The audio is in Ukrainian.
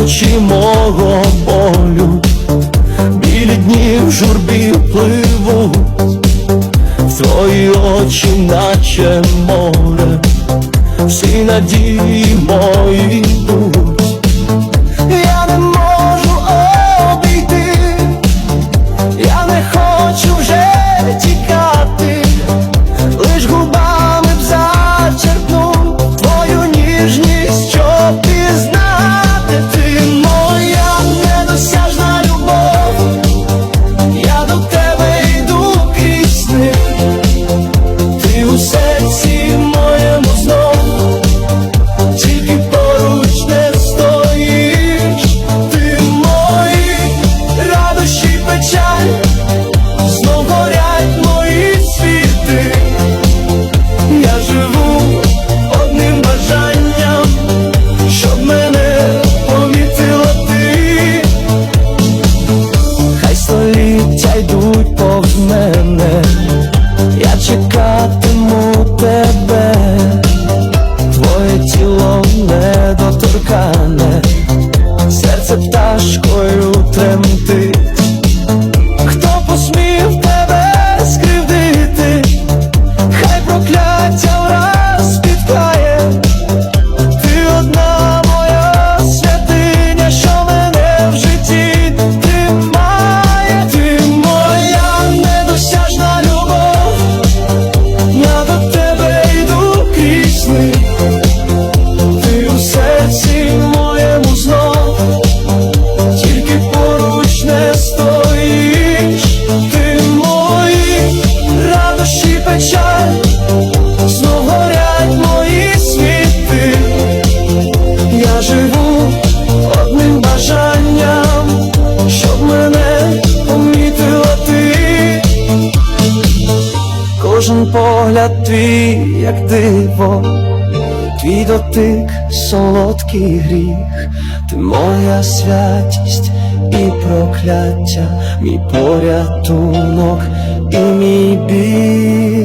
ночі мого болю, білі дні в журбі пливуть, твої очі, наче море, всі надії мої. me. кожен погляд твій, як диво, твій дотик, солодкий гріх, ти моя святість і прокляття, мій порятунок і мій біль.